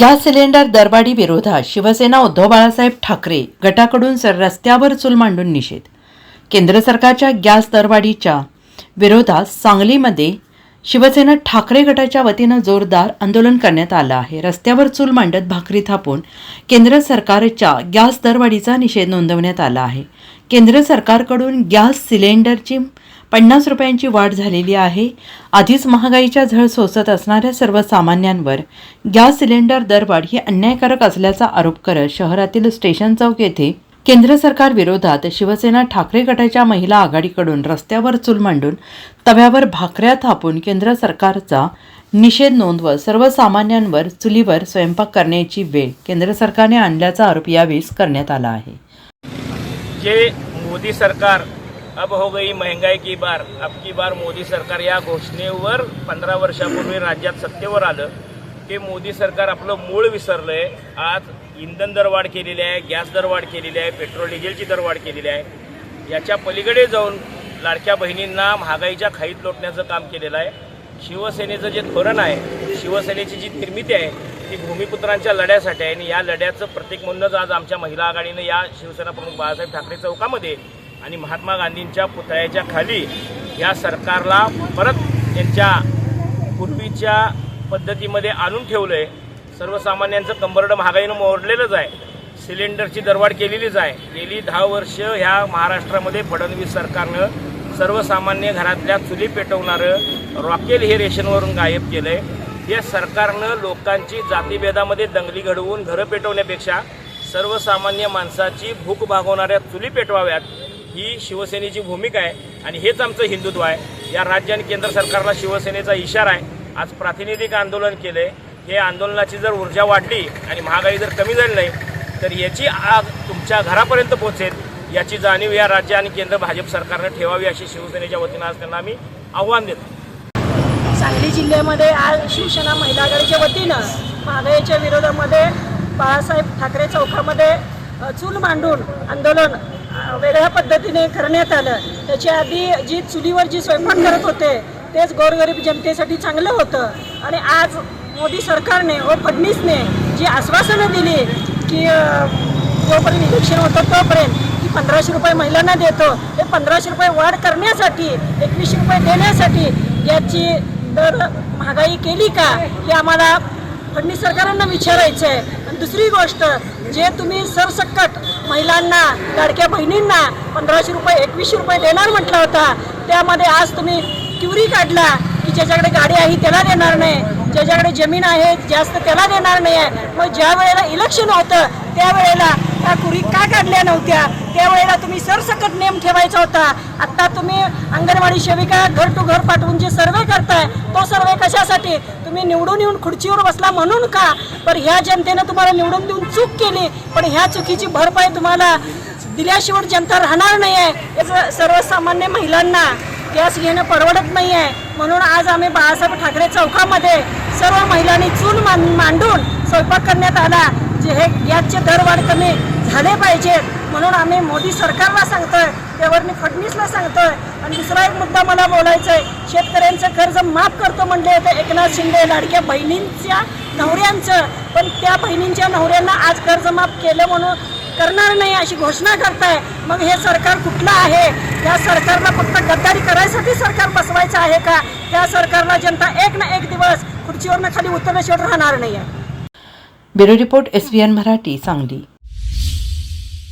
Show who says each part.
Speaker 1: Gas cylinder दरवाढी विरोधात शिवसेना उद्धव बाळासाहेब ठाकरे गटाकडून सर रस्त्यावर चूल मांडून निषेध. केंद्र सरकारच्या गॅस दरवाढीच्या विरोधात सांगलीमध्ये शिवसेना ठाकरे गटाच्या वतीनं जोरदार आंदोलन करण्यात आलं आहे. रस्त्यावर चूल मांडत भाकरी थापून केंद्र सरकारच्या गॅस दरवाढीचा निषेध नोंदवण्यात आला आहे. केंद्र सरकारकडून गॅस सिलेंडरची पन्नास रुपयांची वाढ झालेली आहे. आधीच महागाईच्या झळ सोसत असणाऱ्या सर्वसामान्यांवर गॅस सिलेंडर दरवाढ ही अन्यायकारक असल्याचा आरोप करत शहरातील स्टेशन चौक येथे केंद्र सरकार विरोधात शिवसेना ठाकरे गटाच्या महिला आघाडीकडून रस्त्यावर चूल मांडून तव्यावर भाकऱ्या थापून केंद्र सरकारचा निषेध नोंदवत सर्वसामान्यांवर चुलीवर स्वयंपाक करण्याची वेळ केंद्र सरकारने आणल्याचा आरोप यावेळी करण्यात आला आहे.
Speaker 2: जे मोदी सरकार अब हो गई महंगाई की बार. अब की बार मोदी सरकार या घोषणेवर पंधरा वर्षापूर्वी राज्यात सत्तेवर आलं. ते मोदी सरकार आपलं मूळ विसरलंय. आज इंधन दरवाढ केलेली आहे गॅस दरवाढ केलेली आहे पेट्रोल डिझेलची दरवाढ केलेली आहे. याच्या पलीकडे जाऊन लाडक्या बहिणींना महागाईच्या खाईत लोटण्याचं काम केलेलं आहे. शिवसेनेचं जे धोरण आहे शिवसेनेची जी निर्मिती आहे ती भूमिपुत्रांच्या लढ्यासाठी आहे. आणि या लढ्याचं प्रत्येक म्हणूनच आज आमच्या महिला आघाडीनं या शिवसेना प्रमुख बाळासाहेब ठाकरे चौकामध्ये आणि महात्मा गांधींच्या पुतळ्याच्या खाली या सरकारला परत त्यांच्या पूर्वीच्या पद्धतीमध्ये आणून ठेवलं आहे सर्वसामान्यांचं कंबरडं महागाईनं मोडलेलंच आहे. सिलेंडरची दरवाढ केलेलीच आहे. गेली दहा वर्ष ह्या महाराष्ट्रामध्ये फडणवीस सरकारनं सर्वसामान्य घरातल्या चुली पेटवणारं रॉकेल हे रेशनवरून गायब केलं आहे या सरकारनं लोकांची जातीभेदामध्ये दंगली घडवून घरं पेटवण्यापेक्षा सर्वसामान्य माणसाची भूक भागवणाऱ्या चुली पेटवाव्यात. ही शिवसेनेची भूमिका आहे आणि हेच आमचं हिंदुत्व आहे. या राज्य आणि केंद्र सरकारला शिवसेनेचा इशारा आहे. आज प्रातिनिधिक आंदोलन केलं. आहे हे आंदोलनाची जर ऊर्जा वाढली आणि महागाई जर कमी झाली नाही तर याची आग तुमच्या घरापर्यंत पोहोचेल याची जाणीव या राज्य आणि केंद्र भाजप सरकारनं ठेवावी अशी शिवसेनेच्या वतीनं आज त्यांना आम्ही आव्हान देतो.
Speaker 3: सांगली जिल्ह्यामध्ये आज शिवसेना महिला आघाडीच्या वतीनं महागाईच्या विरोधामध्ये बाळासाहेब ठाकरे चौकामध्ये चूल मांडून आंदोलन वेगळ्या पद्धतीने करण्यात आलं. त्याच्या आधी जी चुलीवर जी स्वयंपाक करत होते तेच गोरगरीब जनतेसाठी चांगलं होतं. आणि आज मोदी सरकारने व फडणीसने जी आश्वासनं दिली की जोपर्यंत इलेक्शन होतं तोपर्यंत की पंधराशे रुपये महिलांना देतो ते पंधराशे रुपये वाढ करण्यासाठी एकवीसशे रुपये देण्यासाठी याची दर महागाई केली का हे आम्हाला फडणवीस सरकारांना विचारायचं आहे आणि दुसरी गोष्ट जे तुम्ही सरसकट महिलांना लाडक्या बहिणींना पंधराशे रुपये एकवीसशे रुपये देणार म्हटलं होता त्यामध्ये आज तुम्ही क्युरी काढला की ज्याच्याकडे गाडी आहे त्याला देणार नाही. ज्याच्याकडे जमीन आहे जास्त त्याला देणार नाही आहे मग ज्या वेळेला इलेक्शन होतं त्यावेळेला पूर्वी का काढल्या नव्हत्या? त्यावेळेला तुम्ही सरसकट नेम ठेवायचा होता. आत्ता तुम्ही अंगणवाडी सेविका घर टू घर पाठवून जे सर्वे करताय तो सर्वे कशासाठी? तुम्ही निवडून येऊन खुर्चीवर बसला म्हणून का? पण ह्या जनतेनं तुम्हाला निवडून देऊन चूक केली. पण ह्या चुकीची भरपाई तुम्हाला दिल्याशिवाय जनता राहणार नाही आहे याचं सर्वसामान्य महिलांना गॅस घेणं परवडत नाही आहे म्हणून आज आम्ही बाळासाहेब ठाकरे चौकामध्ये सर्व महिलांनी चून मांडून स्वयंपाक करण्यात आला. जे हे गॅसचे दर वाढ कमी झाले पाहिजेत म्हणून आम्ही मोदी सरकारला सांगतोय त्यावरनी फडणवीसला सांगतोय. आणि दुसरा एक मुद्दा मला बोलायचा आहे शेतकऱ्यांचं कर्ज माफ करतो म्हणले होते एकनाथ शिंदे लाडक्या बहिणींच्या नवऱ्यांचं. पण त्या बहिणींच्या नवऱ्यांना आज कर्ज माफ केलं म्हणून करणार नाही अशी घोषणा करताय. मग हे सरकार कुठलं आहे? या सरकारला फक्त गद्दारी करायसाठी सरकार बसवायचं आहे का? त्या सरकारला जनता एक ना एक दिवस खुर्चीवरनं खाली उतरल्याशिवाय राहणार नाही आहे
Speaker 1: bureau report S Marathi Sangli.